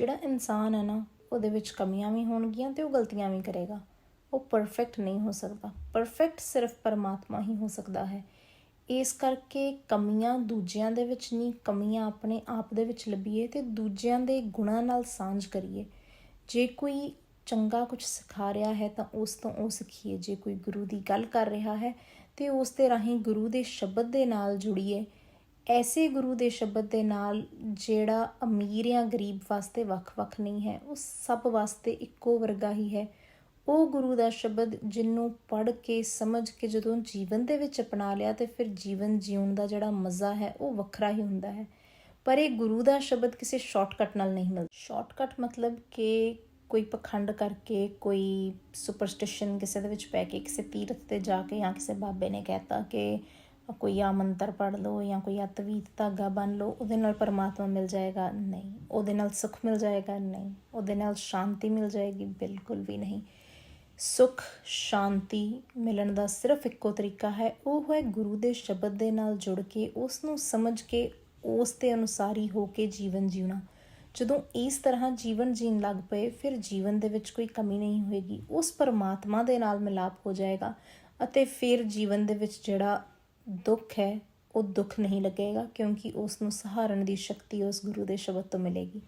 ਜਿਹੜਾ ਇਨਸਾਨ ਹੈ ਨਾ, ਉਹਦੇ ਵਿੱਚ ਕਮੀਆਂ ਵੀ ਹੋਣਗੀਆਂ ਤੇ ਉਹ ਗਲਤੀਆਂ ਵੀ ਕਰੇਗਾ। ਉਹ ਪਰਫੈਕਟ ਨਹੀਂ ਹੋ ਸਕਦਾ। ਪਰਫੈਕਟ ਸਿਰਫ ਪਰਮਾਤਮਾ ਹੀ ਹੋ ਸਕਦਾ ਹੈ। ਇਸ ਕਰਕੇ ਕਮੀਆਂ ਦੂਜਿਆਂ ਦੇ ਵਿੱਚ ਨਹੀਂ, ਕਮੀਆਂ ਆਪਣੇ ਆਪ ਦੇ ਵਿੱਚ ਲੱਭੀਏ ਤੇ ਦੂਜਿਆਂ ਦੇ ਗੁਣਾਂ ਨਾਲ ਸਾਂਝ ਕਰੀਏ। ਜੇ ਕੋਈ ਚੰਗਾ ਕੁਝ ਸਿਖਾ ਰਿਹਾ ਹੈ ਤਾਂ ਉਸ ਤੋਂ ਉਹ ਸਿੱਖੀਏ। ਜੇ ਕੋਈ ਗੁਰੂ ਦੀ ਗੱਲ ਕਰ ਰਿਹਾ ਹੈ ਤੇ ਉਸ ਦੇ ਰਾਹੀਂ ਗੁਰੂ ਦੇ ਸ਼ਬਦ ਦੇ ਨਾਲ ਜੁੜੀਏ। ਐਸੇ ਗੁਰੂ ਦੇ ਸ਼ਬਦ ਦੇ ਨਾਲ ਜਿਹੜਾ ਅਮੀਰ ਜਾਂ ਗਰੀਬ ਵਾਸਤੇ ਵੱਖ-ਵੱਖ ਨਹੀਂ ਹੈ, ਉਹ ਸਭ ਵਾਸਤੇ ਇੱਕੋ ਵਰਗਾ ਹੀ ਹੈ। ਉਹ ਗੁਰੂ ਦਾ ਸ਼ਬਦ ਜਿਹਨੂੰ ਪੜ੍ਹ ਕੇ, ਸਮਝ ਕੇ ਜਦੋਂ ਜੀਵਨ ਦੇ ਵਿੱਚ ਅਪਣਾ ਲਿਆ ਤੇ ਫਿਰ ਜੀਵਨ ਜਿਉਣ ਦਾ ਜਿਹੜਾ ਮਜ਼ਾ ਹੈ, ਉਹ ਵੱਖਰਾ ਹੀ ਹੁੰਦਾ ਹੈ। ਪਰ ਇਹ ਗੁਰੂ ਦਾ ਸ਼ਬਦ ਕਿਸੇ ਸ਼ਾਰਟਕਟ ਨਾਲ ਨਹੀਂ ਮਿਲਦਾ। ਸ਼ਾਰਟਕਟ ਮਤਲਬ ਕਿ ਕੋਈ ਪਖੰਡ ਕਰਕੇ, ਕੋਈ ਸੁਪਰਸਟੀਸ਼ਨ ਕਿਸੇ ਦੇ ਵਿੱਚ ਪੈ ਕੇ, ਕਿਸੇ ਤੀਰਥ ਤੇ ਜਾ ਕੇ ਜਾਂ ਕਿਸੇ ਬਾਬੇ ਨੇ ਕਹਿਤਾ ਕਿ ਕੋਈ ਆ ਮੰਤਰ ਪੜ ਲਓ ਜਾਂ ਕੋਈ ਅਤਵੀਤ ਧਾਗਾ ਬੰਨ ਲਓ, ਉਹਦੇ ਨਾਲ ਪਰਮਾਤਮਾ ਮਿਲ ਜਾਏਗਾ? ਨਹੀਂ। ਉਹਦੇ ਨਾਲ ਸੁੱਖ ਮਿਲ ਜਾਏਗਾ? ਨਹੀਂ। ਉਹਦੇ ਨਾਲ ਸ਼ਾਂਤੀ ਮਿਲ ਜਾਏਗੀ? ਬਿਲਕੁਲ ਵੀ ਨਹੀਂ। ਸੁਖ, ਸ਼ਾਂਤੀ ਮਿਲਣ ਦਾ ਸਿਰਫ ਇੱਕੋ ਤਰੀਕਾ ਹੈ। ਉਹ ਹੈ ਗੁਰੂ ਦੇ ਸ਼ਬਦ ਦੇ ਨਾਲ ਜੁੜ ਕੇ ਉਸ ਨੂੰ ਸਮਝ ਕੇ, ਉਸ ਦੇ ਅਨੁਸਾਰੀ ਹੋ ਕੇ ਜੀਵਨ ਜੀਉਣਾ। ਜਦੋਂ ਇਸ ਤਰ੍ਹਾਂ ਜੀਵਨ ਜੀਣ ਲੱਗ ਪਏ, ਫਿਰ ਜੀਵਨ ਦੇ ਵਿੱਚ ਕੋਈ ਕਮੀ ਨਹੀਂ ਹੋਏਗੀ। ਉਸ ਪਰਮਾਤਮਾ ਦੇ ਨਾਲ ਮਿਲਾਪ ਹੋ ਜਾਏਗਾ ਅਤੇ ਫਿਰ ਜੀਵਨ ਦੇ ਵਿੱਚ ਜਿਹੜਾ ਦੁੱਖ ਹੈ, ਉਹ ਦੁੱਖ ਨਹੀਂ ਲੱਗੇਗਾ ਕਿਉਂਕਿ ਉਸ ਨੂੰ ਸਹਾਰਨ ਦੀ ਸ਼ਕਤੀ ਉਸ ਗੁਰੂ ਦੇ ਸ਼ਬਦ ਤੋਂ ਮਿਲੇਗੀ।